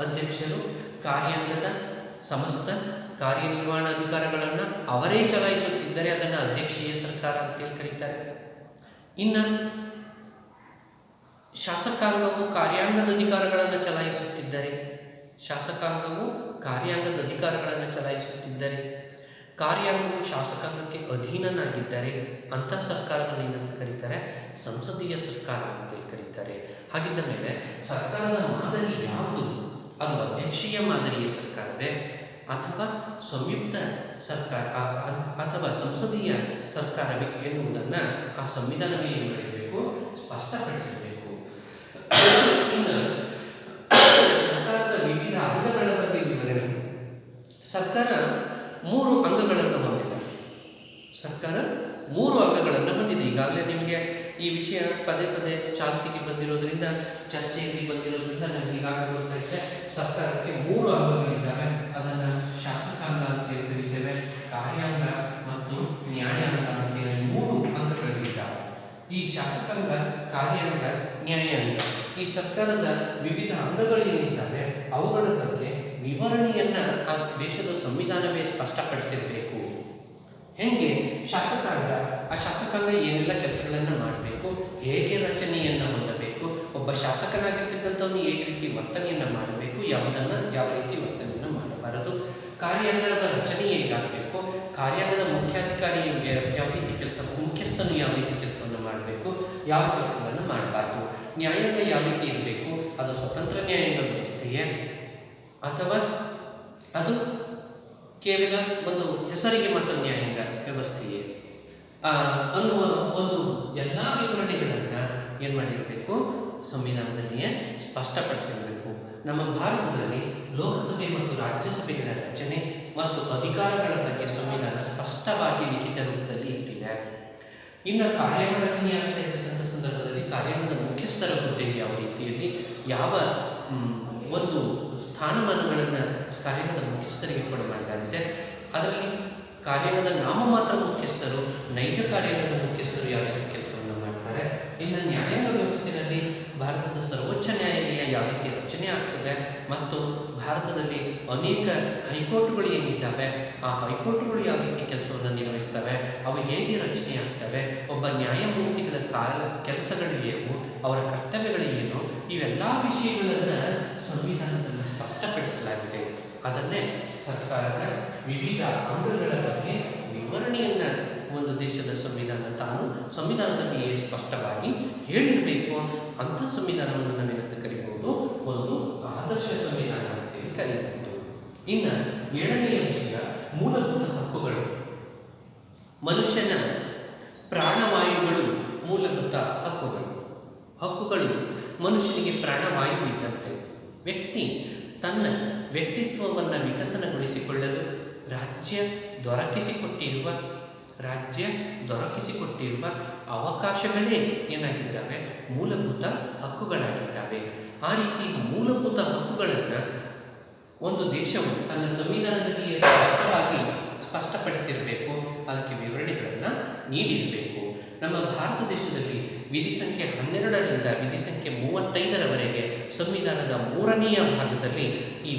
ಅಧ್ಯಕ್ಷರು ಕಾರ್ಯಾಂಗದ ಸಮಸ್ತ ಕಾರ್ಯನಿರ್ವಹಣಾಧಿಕಾರಗಳನ್ನು ಅವರೇ ಚಲಾಯಿಸುತ್ತಿದ್ದರೆ ಅದನ್ನು ಅಧ್ಯಕ್ಷೀಯ ಸರ್ಕಾರ ಅಂತೇಳಿ ಕರೀತಾರೆ. ಇನ್ನು ಶಾಸಕಾಂಗವು ಕಾರ್ಯಾಂಗದ ಅಧಿಕಾರಗಳನ್ನು ಚಲಾಯಿಸುತ್ತಿದ್ದರೆ? ಶಾಸಕಾಂಗವು ಕಾರ್ಯಾಂಗದ ಅಧಿಕಾರಗಳನ್ನು ಚಲಾಯಿಸುತ್ತಿದ್ದರೆ? ಕಾರ್ಯಾಂಗವು ಶಾಸಕಾಂಗಕ್ಕೆ ಅಧೀನನಾಗಿದ್ದರೆ ಅಂಥ ಸರ್ಕಾರವನ್ನು ಏನಂತ ಕರೀತಾರೆ, ಸಂಸದೀಯ ಸರ್ಕಾರ ಅಂತೇಳಿ ಕರೀತಾರೆ. ಹಾಗಿದ್ದ ಮೇಲೆ ಸರ್ಕಾರದ ಮಾದರಿ ಯಾವುದು? ಅದು ಅಧ್ಯಕ್ಷೀಯ ಮಾದರಿಯ ಸರ್ಕಾರವೇ ಅಥವಾ ಸಂಯುಕ್ತ ಸರ್ಕಾರ ಅಥವಾ ಸಂಸದೀಯ ಸರ್ಕಾರವೇ ಎನ್ನುವುದನ್ನು ಆ ಸಂವಿಧಾನವೇ ಏನು ಮಾಡಬೇಕು, ಸ್ಪಷ್ಟಪಡಿಸಬೇಕು. ಇನ್ನು ಸರ್ಕಾರದ ವಿವಿಧ ಅಂಗಗಳ ಬಗ್ಗೆ ವಿವರಣೆ. ಸರ್ಕಾರ ಮೂರು ಅಂಗಗಳನ್ನು ಹೊಂದಿದೆ. ಸರ್ಕಾರ ಮೂರು ಅಂಗಗಳನ್ನು ಹೊಂದಿದೆ. ಈಗಾಗಲೇ ನಿಮಗೆ ಈ ವಿಷಯ ಪದೇ ಪದೇ ಚಾಲ್ತಿಗೆ ಬಂದಿರೋದ್ರಿಂದ, ಚರ್ಚೆಯಲ್ಲಿ ಬಂದಿರೋದ್ರಿಂದ ನಮಗೆ ಈಗಾಗಲೇ ಗೊತ್ತಾಗಿದೆ. ಸರ್ಕಾರಕ್ಕೆ ಮೂರು ಅಂಗಗಳಿದ್ದಾವೆ. ಅದನ್ನು ಶಾಸಕಾಂಗ ಅಂತ ಕರೀತೇವೆ ಕಾರ್ಯಾಂಗ ಮತ್ತು ನ್ಯಾಯಾಂಗ ಅಂತೇಳಿ ಮೂರು ಅಂಗಗಳಿದ್ದಾವೆ. ಈ ಶಾಸಕಾಂಗ, ಕಾರ್ಯಾಂಗ, ನ್ಯಾಯಾಂಗ ಈ ಸರ್ಕಾರದ ವಿವಿಧ ಅಂಗಗಳು ಏನಿದ್ದಾವೆ ಅವುಗಳ ಬಗ್ಗೆ ವಿವರಣೆಯನ್ನ ಆ ದೇಶದ ಸಂವಿಧಾನವೇ ಸ್ಪಷ್ಟಪಡಿಸಿರಬೇಕು. ಹೆಂಗೆ? ಶಾಸಕಾಂಗ. ಆ ಶಾಸಕಾಂಗ ಏನೆಲ್ಲ ಕೆಲಸಗಳನ್ನು ಮಾಡಬೇಕು? ಹೇಗೆ ರಚನೆಯನ್ನು ಹೊಂದಬೇಕು? ಒಬ್ಬ ಶಾಸಕನಾಗಿರ್ತಕ್ಕಂಥವನು ಹೇಗೆ ರೀತಿ ವರ್ತನೆಯನ್ನು ಮಾಡಬೇಕು? ಯಾವುದನ್ನು ಯಾವ ರೀತಿ ವರ್ತನೆಯನ್ನು ಮಾಡಬಾರದು? ಕಾರ್ಯಾಂಗದ ರಚನೆ ಹೇಗಾಗಬೇಕು? ಕಾರ್ಯಾಂಗದ ಮುಖ್ಯಾಧಿಕಾರಿ ಯಾವ- ರೀತಿ ಕೆಲಸ, ಮುಖ್ಯಸ್ಥನು ಯಾವ ರೀತಿ ಕೆಲಸವನ್ನು ಮಾಡಬೇಕು? ಯಾವ ಕೆಲಸಗಳನ್ನು ಮಾಡಬಾರ್ದು? ನ್ಯಾಯಾಂಗ ಯಾವ ರೀತಿ ಇರಬೇಕು? ಅದು ಸ್ವತಂತ್ರ ನ್ಯಾಯಾಂಗ ವ್ಯವಸ್ಥೆಯೇ? ಅಥವಾ ಅದು ಕೇವಲ ಒಂದು ಹೆಸರಿಗೆ ಮಾತ್ರ ನ್ಯಾಯಾಂಗ ವ್ಯವಸ್ಥೆಯೇ? ಅನ್ನುವ ಒಂದು ಎಲ್ಲ ವಿವರಣೆಗಳನ್ನು ಏನು ಮಾಡಿರಬೇಕು? ಸಂವಿಧಾನದಲ್ಲಿಯೇ ಸ್ಪಷ್ಟಪಡಿಸಿರಬೇಕು. ನಮ್ಮ ಭಾರತದಲ್ಲಿ ಲೋಕಸಭೆ ಮತ್ತು ರಾಜ್ಯಸಭೆಗಳ ರಚನೆ ಮತ್ತು ಅಧಿಕಾರಗಳ ಬಗ್ಗೆ ಸಂವಿಧಾನ ಸ್ಪಷ್ಟವಾಗಿ ಲಿಖಿತ ರೂಪದಲ್ಲಿ ಇಟ್ಟಿದೆ. ಇನ್ನು ಕಾರ್ಯಾಂಗ ರಚನೆ ಇರತಕ್ಕಂಥ ಸಂದರ್ಭದಲ್ಲಿ ಕಾರ್ಯಾಂಗದ ಮುಖ್ಯಸ್ಥರ ಹುದ್ದೆಗೆ ಯಾವ ರೀತಿಯಲ್ಲಿ ಯಾವ ಒಂದು ಸ್ಥಾನಮಾನಗಳನ್ನು ಕಾರ್ಯಾಂಗದ ಮುಖ್ಯಸ್ಥರಿಗೆ ಕೊಡ ಮಾಡಲಾಗಿದೆ ಅದರಲ್ಲಿ ಕಾರ್ಯಾಂಗದ ನಾಮಮಾತ್ರ ಮುಖ್ಯಸ್ಥರು, ನೈಜ ಕಾರ್ಯಾಂಗದ ಮುಖ್ಯಸ್ಥರು ಯಾವ ರೀತಿ ಕೆಲಸವನ್ನು ಮಾಡ್ತಾರೆ. ಇನ್ನು ನ್ಯಾಯಾಂಗ ವ್ಯವಸ್ಥೆಯಲ್ಲಿ ಭಾರತದ ಸರ್ವೋಚ್ಚ ನ್ಯಾಯಾಲಯ ಯಾವ ರೀತಿ ರಚನೆ ಆಗ್ತದೆ ಮತ್ತು ಭಾರತದಲ್ಲಿ ಅನೇಕ ಹೈಕೋರ್ಟ್ಗಳು ಏನಿದ್ದಾವೆ, ಆ ಹೈಕೋರ್ಟ್ಗಳು ಯಾವ ರೀತಿ ಕೆಲಸವನ್ನು ನಿರ್ವಹಿಸ್ತವೆ, ಅವು ಹೇಗೆ ರಚನೆ ಆಗ್ತವೆ, ಒಬ್ಬ ನ್ಯಾಯಮೂರ್ತಿಗಳ ಕಾಲ ಕೆಲಸಗಳು ಏನು, ಅವರ ಕರ್ತವ್ಯಗಳು ಏನು, ಇವೆಲ್ಲ ವಿಷಯಗಳನ್ನು ಸಂವಿಧಾನದಲ್ಲಿ ಸ್ಪಷ್ಟಪಡಿಸಲಾಗಿದೆ. ಅದನ್ನೇ ಸರ್ಕಾರದ ವಿವಿಧ ಅಂಗಗಳ ಬಗ್ಗೆ ವಿವರಣೆಯನ್ನು ಒಂದು ದೇಶದ ಸಂವಿಧಾನ ತಾನು ಸಂವಿಧಾನದಲ್ಲಿ ಸ್ಪಷ್ಟವಾಗಿ ಹೇಳಿರಬೇಕು. ಅಂಥ ಸಂವಿಧಾನವನ್ನು ನಾವೇನಂತ ಕರಿಬಹುದು ಒಂದು ಆದರ್ಶ ಸಂವಿಧಾನ ಅಂತೇಳಿ ಕರೀಬಹುದು ಇನ್ನು ಏಳನೆಯ ವಿಷಯ ಮೂಲಭೂತ ಹಕ್ಕುಗಳು. ಮನುಷ್ಯನ ಪ್ರಾಣವಾಯುಗಳು ಮೂಲಭೂತ ಹಕ್ಕುಗಳು. ಹಕ್ಕುಗಳು ಮನುಷ್ಯನಿಗೆ ಪ್ರಾಣವಾಯು ಇದ್ದಂತೆ. ವ್ಯಕ್ತಿ ತನ್ನ ವ್ಯಕ್ತಿತ್ವವನ್ನು ವಿಕಸನಗೊಳಿಸಿಕೊಳ್ಳಲು ರಾಜ್ಯ ದೊರಕಿಸಿಕೊಟ್ಟಿರುವ ರಾಜ್ಯ ದೊರಕಿಸಿಕೊಟ್ಟಿರುವ ಅವಕಾಶಗಳೇ ಏನಾಗಿದ್ದಾವೆ? ಮೂಲಭೂತ ಹಕ್ಕುಗಳಾಗಿದ್ದಾವೆ. ಆ ರೀತಿ ಮೂಲಭೂತ ಹಕ್ಕುಗಳನ್ನು ಒಂದು ದೇಶವು ತನ್ನ ಸಂವಿಧಾನದಲ್ಲಿಯೇ ಸ್ಪಷ್ಟವಾಗಿ ಸ್ಪಷ್ಟಪಡಿಸಿರಬೇಕು. ಅದಕ್ಕೆ ವಿವರಣೆಗಳನ್ನು ನೀಡಿರಬೇಕು. ನಮ್ಮ ಭಾರತ ದೇಶದಲ್ಲಿ ವಿಧಿ ಸಂಖ್ಯೆ ಹನ್ನೆರಡರಿಂದ ವಿಧಿ ಸಂಖ್ಯೆ ಮೂವತ್ತೈದರವರೆಗೆ ಸಂವಿಧಾನದ ಮೂರನೆಯ ಭಾಗದಲ್ಲಿ ಈ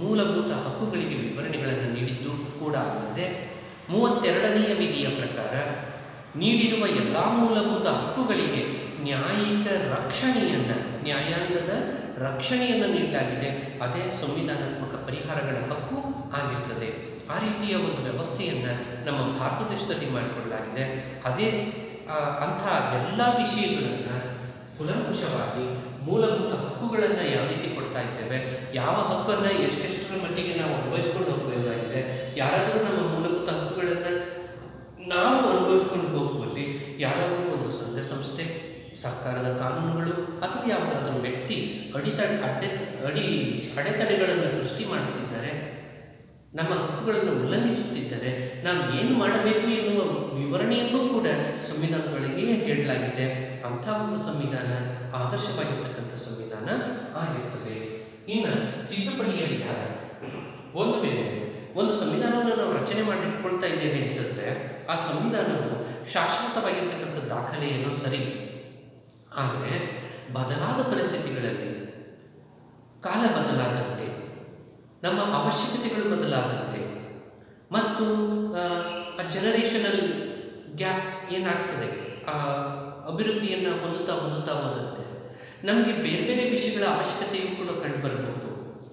ಮೂಲಭೂತ ಹಕ್ಕುಗಳಿಗೆ ವಿವರಣೆಗಳನ್ನು ನೀಡಿದ್ದು ಕೂಡ ಅಲ್ಲದೆ, ಮೂವತ್ತೆರಡನೆಯ ವಿಧಿಯ ಪ್ರಕಾರ ನೀಡಿರುವ ಎಲ್ಲ ಮೂಲಭೂತ ಹಕ್ಕುಗಳಿಗೆ ನ್ಯಾಯಿಕ ರಕ್ಷಣೆಯನ್ನು, ನ್ಯಾಯಾಂಗದ ರಕ್ಷಣೆಯನ್ನು ನೀಡಲಾಗಿದೆ. ಅದೇ ಸಂವಿಧಾನಾತ್ಮಕ ಪರಿಹಾರಗಳ ಹಕ್ಕು ಆಗಿರ್ತದೆ. ಆ ರೀತಿಯ ಒಂದು ವ್ಯವಸ್ಥೆಯನ್ನು ನಮ್ಮ ಭಾರತ ದೇಶದಲ್ಲಿ ಮಾಡಿಕೊಳ್ಳಲಾಗಿದೆ. ಅದೇ ಅಂಥ ಎಲ್ಲ ವಿಷಯಗಳನ್ನು ಕುಲಂಕುಷವಾಗಿ ಮೂಲಭೂತ ಹಕ್ಕುಗಳನ್ನು ಯಾವ ರೀತಿ ಕೊಡ್ತಾ ಇದ್ದೇವೆ, ಯಾವ ಹಕ್ಕನ್ನು ಎಷ್ಟೆಷ್ಟರ ಮಟ್ಟಿಗೆ ನಾವು ಅನುಭವಿಸ್ಕೊಂಡು ಹೋಗಬಹುದಾಗಿದೆ ಯಾರಾದರೂ ನಮ್ಮ ಮೂಲಭೂತ ಹಕ್ಕುಗಳನ್ನು ನಾವು ಅನುಭವಿಸ್ಕೊಂಡು ಹೋಗುವಲ್ಲಿ ಯಾರಾದರೂ ಒಂದು ಸಂಘ ಸಂಸ್ಥೆ, ಸರ್ಕಾರದ ಕಾನೂನುಗಳು ಅಥವಾ ಯಾವುದಾದ್ರೂ ವ್ಯಕ್ತಿ ಅಡಿತ ಅಡ್ಡೆ ಅಡಿ, ಅಡೆತಡೆಗಳನ್ನು ಸೃಷ್ಟಿ ಮಾಡುತ್ತಿದ್ದಾರೆ ನಮ್ಮ ಹಕ್ಕುಗಳನ್ನು ಉಲ್ಲಂಘಿಸುತ್ತಿದ್ದರೆ ನಾವು ಏನು ಮಾಡಬೇಕು ಎನ್ನುವ ವಿವರಣೆಯನ್ನೂ ಕೂಡ ಸಂವಿಧಾನಗಳಿಗೆ ಹೇಳಲಾಗಿದೆ. ಅಂಥ ಒಂದು ಸಂವಿಧಾನ, ಆದರ್ಶವಾಗಿರ್ತಕ್ಕಂಥ ಸಂವಿಧಾನ ಆಗಿರ್ತದೆ. ಇನ್ನು ತಿದ್ದುಪಡಿಯ ವಿಧಾನ. ಒಂದು ವೇಳೆ ಒಂದು ಸಂವಿಧಾನವನ್ನು ನಾವು ರಚನೆ ಮಾಡಿಟ್ಕೊಳ್ತಾ ಇದ್ದೇವೆ ಅಂತಂದರೆ ಆ ಸಂವಿಧಾನವು ಶಾಶ್ವತವಾಗಿರ್ತಕ್ಕಂಥ ದಾಖಲೆಯನ್ನು ಸರಿ. ಆದರೆ ಬದಲಾದ ಪರಿಸ್ಥಿತಿಗಳಲ್ಲಿ ಕಾಲ ಬದಲಾದಂತೆ ನಮ್ಮ ಅವಶ್ಯಕತೆಗಳು ಬದಲಾದಂತೆ ಮತ್ತು, ಆ ಜನರೇಷನಲ್ ಗ್ಯಾಪ್ ಏನಾಗ್ತದೆ? ಅಭಿವೃದ್ಧಿಯನ್ನು ಹೊಂದುತ್ತಾ ಹೊಂದುತ್ತಾ ಹೋದಂತೆ. ನಮಗೆ ಬೇರೆ ಬೇರೆ ವಿಷಯಗಳ ಅವಶ್ಯಕತೆಯೂ ಕೂಡ ಕಂಡುಬರಬಹುದು.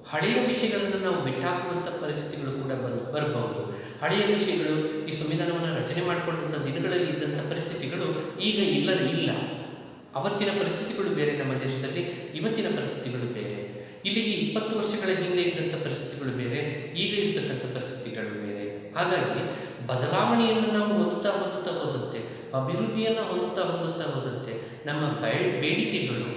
ಹಳೆಯ ವಿಷಯಗಳನ್ನು ನಾವು ಬಿಟ್ಟಾಕುವಂಥ ಪರಿಸ್ಥಿತಿಗಳು ಕೂಡ ಬಂದು, ಬರಬಹುದು. ಹಳೆಯ ವಿಷಯಗಳು ಈ ಸಂವಿಧಾನವನ್ನು ರಚನೆ ಮಾಡಿಕೊಂಡಂಥ ದಿನಗಳಲ್ಲಿ ಇದ್ದಂಥ ಪರಿಸ್ಥಿತಿಗಳು ಈಗ ಇಲ್ಲದ ಇಲ್ಲ. ಅವತ್ತಿನ ಪರಿಸ್ಥಿತಿಗಳು ಬೇರೆ ನಮ್ಮ ದೇಶದಲ್ಲಿ, ಇವತ್ತಿನ ಪರಿಸ್ಥಿತಿಗಳು ಬೇರೆ. ಇಲ್ಲಿಗೆ ಇಪ್ಪತ್ತು ವರ್ಷಗಳ ಹಿಂದೆ ಇದ್ದಂಥ ಪರಿಸ್ಥಿತಿಗಳು ಬೇರೆ, ಈಗ ಇರ್ತಕ್ಕಂಥ ಪರಿಸ್ಥಿತಿಗಳು ಬೇರೆ. ಹಾಗಾಗಿ ಬದಲಾವಣೆಯನ್ನು ನಾವು ಹೊಂದುತ್ತಾ ಹೊಂದುತ್ತಾ ಹೋದಂತೆ, ಅಭಿವೃದ್ಧಿಯನ್ನು ಹೊಂದುತ್ತಾ ಹೊಂದುತ್ತಾ ಹೋದಂತೆ ನಮ್ಮ ಬೇಡಿಕೆಗಳು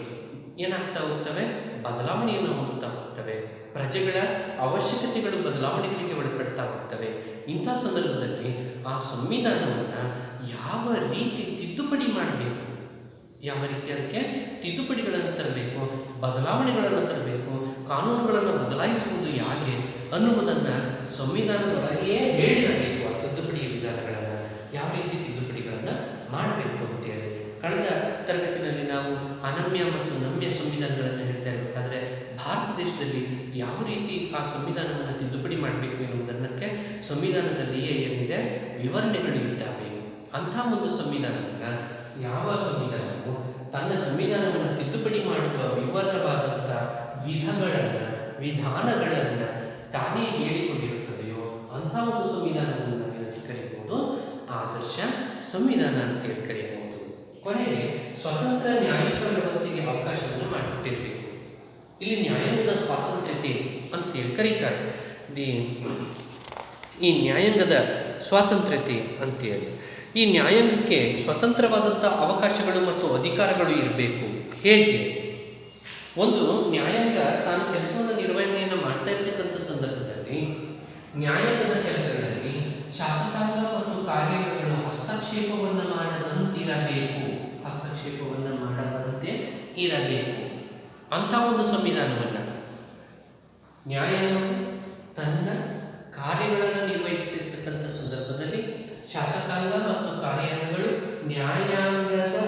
ಏನಾಗ್ತಾ ಹೋಗ್ತವೆ? ಬದಲಾವಣೆಯನ್ನು ಹೊಂದುತ್ತಾ ಹೋಗ್ತವೆ. ಪ್ರಜೆಗಳ ಅವಶ್ಯಕತೆಗಳು ಬದಲಾವಣೆಗಳಿಗೆ ಒಳಪಡ್ತಾ ಹೋಗ್ತವೆ. ಇಂಥ ಸಂದರ್ಭದಲ್ಲಿ ಆ ಸಂವಿಧಾನವನ್ನು ಯಾವ ರೀತಿ ತಿದ್ದುಪಡಿ ಮಾಡಬೇಕು? ಯಾವ ರೀತಿ ಅದಕ್ಕೆ ತಿದ್ದುಪಡಿಗಳನ್ನು ತರಬೇಕು? ಬದಲಾವಣೆಗಳನ್ನು ತರಬೇಕು, ಕಾನೂನುಗಳನ್ನು ಬದಲಾಯಿಸುವುದು ಹೇಗೆ ಅನ್ನುವುದನ್ನು ಸಂವಿಧಾನದೊಳಗೆಯೇ ಹೇಳಿರಬೇಕು ಆ ತಿದ್ದುಪಡಿ ವಿಧಾನಗಳನ್ನು. ಯಾವ ರೀತಿ ತಿದ್ದುಪಡಿಗಳನ್ನು ಮಾಡಬೇಕು ಅಂತೇಳಿ. ಕಳೆದ ತರಗತಿನಲ್ಲಿ ನಾವು ಅನಮ್ಯ ಮತ್ತು ನಮ್ಯ ಸಂವಿಧಾನಗಳನ್ನು ಹೇಳ್ತಾ ಇರಬೇಕಾದ್ರೆ, ಭಾರತ ದೇಶದಲ್ಲಿ ಯಾವ ರೀತಿ ಆ ಸಂವಿಧಾನವನ್ನು ತಿದ್ದುಪಡಿ ಮಾಡಬೇಕು ಎನ್ನುವುದನ್ನಕ್ಕೆ ಸಂವಿಧಾನದಲ್ಲಿಯೇ ಏನಿದೆ? ವಿವರಣೆಗಳು ಇದ್ದಾವೆ. ಅಂಥ ಒಂದು ಸಂವಿಧಾನವನ್ನು ಯಾವ ಸಂವಿಧಾನವು ತನ್ನ ಸಂವಿಧಾನವನ್ನು ತಿದ್ದುಪಡಿ ಮಾಡುವ ವಿವರವಾದಂಥ ವಿಧಗಳನ್ನು, ವಿಧಾನಗಳನ್ನು ತಾನೇ ಹೇಳಿಕೊಂಡಿರುತ್ತದೆಯೋ ಅಂಥ ಒಂದು ಸಂವಿಧಾನವನ್ನು ನಾವೇನು ಕರೀಬಹುದು ಆದರ್ಶ ಸಂವಿಧಾನ ಅಂತೇಳಿ ಕರೀಬಹುದು ಕೊನೆಗೆ ಸ್ವತಂತ್ರ ನ್ಯಾಯಿಕ ವ್ಯವಸ್ಥೆಗೆ ಅವಕಾಶವನ್ನು ಮಾಡಿಕೊಟ್ಟಿರಬೇಕು. ಇಲ್ಲಿ ನ್ಯಾಯಾಂಗದ ಸ್ವಾತಂತ್ರ್ಯತೆ ಅಂತೇಳಿ ಕರೀತಾರೆ. ದಿ ಈ ನ್ಯಾಯಾಂಗದ ಸ್ವಾತಂತ್ರ್ಯತೆ ಅಂತೇಳಿ ಈ ನ್ಯಾಯಾಂಗಕ್ಕೆ ಸ್ವತಂತ್ರವಾದಂಥ ಅವಕಾಶಗಳು ಮತ್ತು ಅಧಿಕಾರಗಳು ಇರಬೇಕು. ಹೇಗೆ? ಒಂದು, ನ್ಯಾಯಾಂಗ ತಾನು ಕೆಲಸವನ್ನು ನಿರ್ವಹಣೆಯನ್ನು ಮಾಡ್ತಾ ಇರ್ತಕ್ಕಂಥ ಸಂದರ್ಭದಲ್ಲಿ, ನ್ಯಾಯಾಂಗದ ಕೆಲಸಗಳಲ್ಲಿ ಶಾಸಕಾಂಗ ಮತ್ತು ಕಾರ್ಯಾಂಗಗಳು ಹಸ್ತಕ್ಷೇಪವನ್ನು ಮಾಡದಂತಿರಬೇಕು. ಹಸ್ತಕ್ಷೇಪವನ್ನು ಮಾಡದಂತೆ ಇರಬೇಕು. ಅಂಥ ಒಂದು ಸಂವಿಧಾನವನ್ನು. ನ್ಯಾಯಾಂಗವು ತನ್ನ ಕಾರ್ಯಗಳನ್ನು ನಿರ್ವಹಿಸುತ್ತಿರ್ತಕ್ಕಂಥ ಸಂದರ್ಭದಲ್ಲಿ ಶಾಸಕಾಂಗ ಮತ್ತು ಕಾರ್ಯಾಂಗಗಳು ನ್ಯಾಯಾಂಗದ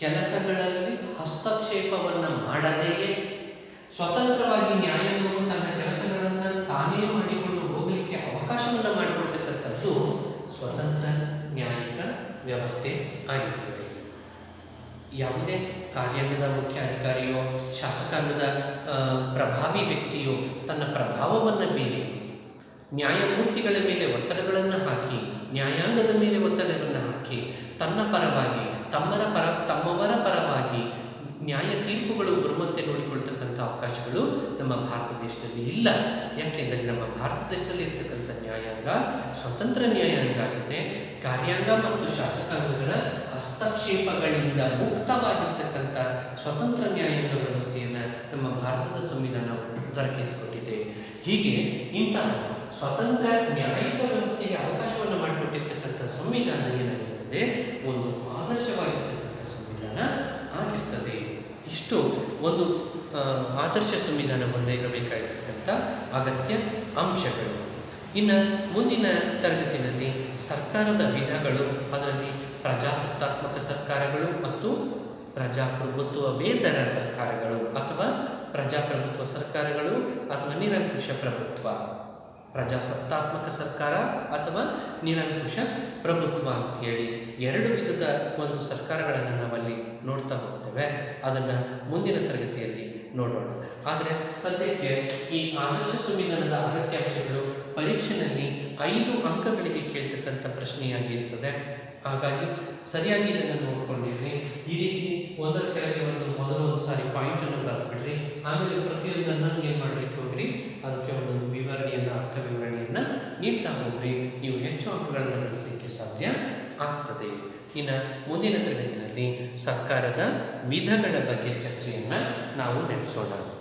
ಕೆಲಸಗಳಲ್ಲಿ ಹಸ್ತಕ್ಷೇಪವನ್ನು ಮಾಡದೆಯೇ? ಸ್ವತಂತ್ರವಾಗಿ ನ್ಯಾಯಾಂಗವು ತನ್ನ ಕೆಲಸಗಳನ್ನು ತಾನೇ ಮಾಡಿಕೊಂಡು ಹೋಗಲಿಕ್ಕೆ ಅವಕಾಶವನ್ನು ಮಾಡಿಕೊಡ್ತಕ್ಕಂಥದ್ದು ಸ್ವತಂತ್ರ ನ್ಯಾಯಿಕ ವ್ಯವಸ್ಥೆ ಆಗಿರ್ತದೆ. ಯಾವುದೇ ಕಾರ್ಯಾಂಗದ ಮುಖ್ಯ ಅಧಿಕಾರಿಯೋ ಶಾಸಕಾಂಗದ ಪ್ರಭಾವಿ ವ್ಯಕ್ತಿಯೋ ತನ್ನ ಪ್ರಭಾವವನ್ನು ಬೀರಿ ನ್ಯಾಯಮೂರ್ತಿಗಳ ಮೇಲೆ ಒತ್ತಡಗಳನ್ನು ಹಾಕಿ ನ್ಯಾಯಾಂಗದ ಮೇಲೆ ಒತ್ತಡವನ್ನು ಹಾಕಿ, ತನ್ನ ಪರವಾಗಿ, ತಮ್ಮರ ಪರ, ತಮ್ಮವರ ಪರವಾಗಿ ನ್ಯಾಯ ತೀರ್ಪುಗಳು ಬರುವಂತೆ ನೋಡಿಕೊಳ್ತಕ್ಕಂಥ ಅವಕಾಶಗಳು ನಮ್ಮ ಭಾರತ ದೇಶದಲ್ಲಿ ಇಲ್ಲ. ಯಾಕೆಂದರೆ ನಮ್ಮ ಭಾರತ ದೇಶದಲ್ಲಿ ಇರ್ತಕ್ಕಂಥ ನ್ಯಾಯಾಂಗ ಸ್ವತಂತ್ರ ನ್ಯಾಯಾಂಗ ಆಗಿದೆ. ಕಾರ್ಯಾಂಗ ಮತ್ತು ಶಾಸಕಾಂಗಗಳ ಹಸ್ತಕ್ಷೇಪಗಳಿಂದ ಮುಕ್ತವಾಗಿರ್ತಕ್ಕಂಥ ಸ್ವತಂತ್ರ ನ್ಯಾಯಾಂಗ ವ್ಯವಸ್ಥೆಯನ್ನು ನಮ್ಮ ಭಾರತದ ಸಂವಿಧಾನವನ್ನು ದೊರಕಿಸಿಕೊಟ್ಟಿದೆ. ಹೀಗೆ ಇಂತಹ ಸ್ವತಂತ್ರ ನ್ಯಾಯಿಕ ವ್ಯವಸ್ಥೆಗೆ ಅವಕಾಶವನ್ನು ಮಾಡಿಕೊಟ್ಟಿರ್ತಕ್ಕಂಥ ಸಂವಿಧಾನ ಏನಾಗಿರ್ತದೆ? ಒಂದು ಆದರ್ಶವಾಗಿರ್ತಕ್ಕಂಥ ಸಂವಿಧಾನ ಆಗಿರ್ತದೆ. ಇಷ್ಟು ಒಂದು ಆದರ್ಶ ಸಂವಿಧಾನ ಮುಂದೆ ಇರಬೇಕಾಗಿರ್ತಕ್ಕಂಥ ಅಗತ್ಯ ಅಂಶಗಳು. ಇನ್ನು ಮುಂದಿನ ತರಗತಿಯಲ್ಲಿ ಸರ್ಕಾರದ ವಿಧಗಳು, ಅದರಲ್ಲಿ ಪ್ರಜಾಸತ್ತಾತ್ಮಕ ಸರ್ಕಾರಗಳು ಮತ್ತು ಪ್ರಜಾಪ್ರಭುತ್ವವೇತರ ಸರ್ಕಾರಗಳು ಅಥವಾ ಪ್ರಜಾಪ್ರಭುತ್ವ ಸರ್ಕಾರಗಳು ಅಥವಾ ನಿರಂಕುಶ ಪ್ರಭುತ್ವ. ಪ್ರಜಾಸತ್ತಾತ್ಮಕ ಸರ್ಕಾರ ಅಥವಾ ನಿರಂಕುಶ ಪ್ರಭುತ್ವ ಅಂತೇಳಿ ಎರಡು ವಿಧದ ಒಂದು ಸರ್ಕಾರಗಳನ್ನು ನಾವಲ್ಲಿ ನೋಡ್ತಾ ಹೋಗ್ತೇವೆ. ಅದನ್ನು ಮುಂದಿನ ತರಗತಿಯಲ್ಲಿ ನೋಡೋಣ. ಆದರೆ ಸದ್ಯಕ್ಕೆ ಈ ಆದರ್ಶ ಸಂವಿಧಾನದ ಅಗತ್ಯಾಂಶಗಳು ಪರೀಕ್ಷೆಯಲ್ಲಿ ಐದು ಅಂಕಗಳಿಗೆ ಕೇಳ್ತಕ್ಕಂಥ ಪ್ರಶ್ನೆಯಾಗಿ ಇರ್ತದೆ ಹಾಗಾಗಿ ಸರಿಯಾಗಿ ಇದನ್ನು ನೋಡ್ಕೊಂಡಿರಿ. ಈ ರೀತಿ ಒಂದರ ಕೆಳಗೆ ಒಂದು, ಮೊದಲು ಒಂದು ಸಾರಿ ಪಾಯಿಂಟನ್ನು ಬರ್ಬಿಡ್ರಿ ಆಮೇಲೆ ಪ್ರತಿಯೊಂದನ್ನು ಏನು ಮಾಡಲಿಕ್ಕೆ ಹೋಗ್ರಿ. ಅದಕ್ಕೆ ಒಂದು ವಿವರಣೆಯನ್ನು, ಅರ್ಥ ವಿವರಣೆಯನ್ನು ನೀಡ್ತಾ ಹೋಗ್ರಿ ನೀವು ಹೆಚ್ಚು ಅಂಕಗಳನ್ನು ಗಳಿಸಲಿಕ್ಕೆ ಸಾಧ್ಯ ಆಗ್ತದೆ. ಇನ್ನು ಮುಂದಿನ ತರಗತಿಯಲ್ಲಿ ಸರ್ಕಾರದ ವಿಧಗಳ ಬಗ್ಗೆ ಚರ್ಚೆಯನ್ನು ನಾವು ನಡೆಸೋಣ.